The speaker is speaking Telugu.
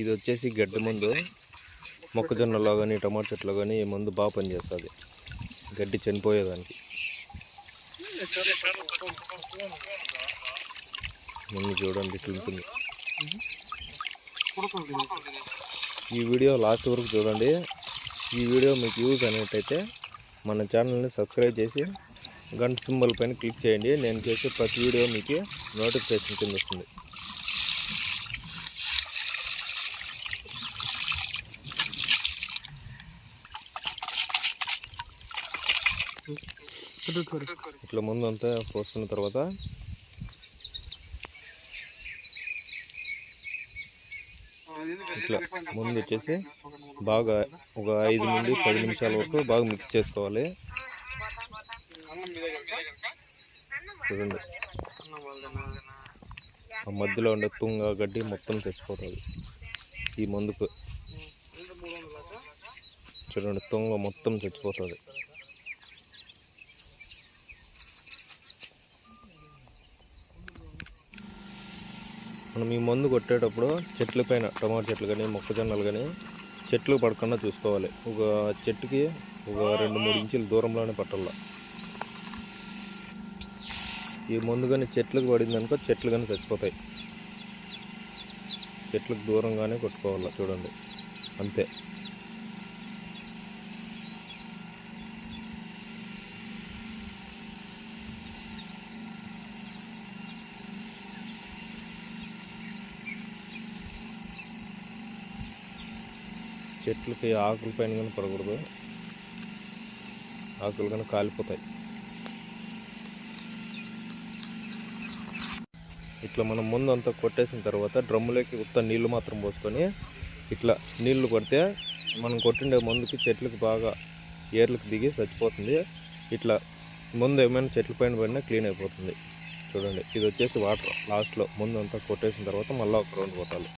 ఇది వచ్చేసి గడ్డి మందు మొక్కజొన్నలో కానీ టమాటా చెట్లో కానీ ఈ మందు బాగా పనిచేస్తుంది. గడ్డి చనిపోయేదానికి. ముందు చూడండి ఉంటుంది ఈ వీడియో లాస్ట్ వరకు చూడండి. ఈ వీడియో మీకు యూజ్ అనేటైతే మన ఛానల్ని సబ్స్క్రైబ్ చేసి గంట సింబల్ పైన క్లిక్ చేయండి. నేను చేసే ప్రతి వీడియో మీకు నోటిఫికేషన్ కింద వస్తుంది. ఇట్లా ముందు అంతా పోసుకున్న తర్వాత ఇట్లా ముందు వచ్చేసి బాగా ఒక ఐదు నుండి పది నిమిషాల వరకు బాగా మిక్స్ చేసుకోవాలి. చూడండి. ఆ మధ్యలో ఉండే తుంగ గడ్డి మొత్తం తెచ్చిపోతుంది. ఈ మందుకు. చూడండి తుంగ మొత్తం చచ్చిపోతుంది మనం ఈ మందు కొట్టేటప్పుడు చెట్ల పైన టమాటా చెట్లు కానీ మొక్కజొన్నలు కానీ చెట్లు పడకుండా చూసుకోవాలి. ఒక చెట్టుకి ఒక రెండు మూడు ఇంచుల దూరంలోనే పట్టాల. ఈ మందు కానీ చెట్లకు పడింది అనుకో చెట్లు కానీ చచ్చిపోతాయి. చెట్లకు దూరంగానే కొట్టుకోవాలి చూడండి. అంతే. చెట్లకి ఆకుల పైన కానీ పడకూడదు. ఆకులు కానీ కాలిపోతాయి. ఇట్లా మనం ముందు అంతా కొట్టేసిన తర్వాత డ్రమ్ములోకి ఉత్త నీళ్ళు మాత్రం పోసుకొని ఇట్లా నీళ్ళు కొడితే మనం కొట్టిండే మందుకి చెట్లకు బాగా ఏర్లకు దిగి చచ్చిపోతుంది. ఇట్లా ముందు ఏమైనా చెట్ల పైన పడినా క్లీన్ అయిపోతుంది. చూడండి ఇది వచ్చేసి వాటర్. లాస్ట్లో ముందు అంతా కొట్టేసిన తర్వాత మళ్ళీ ఒక రౌండ్ కొట్టాలి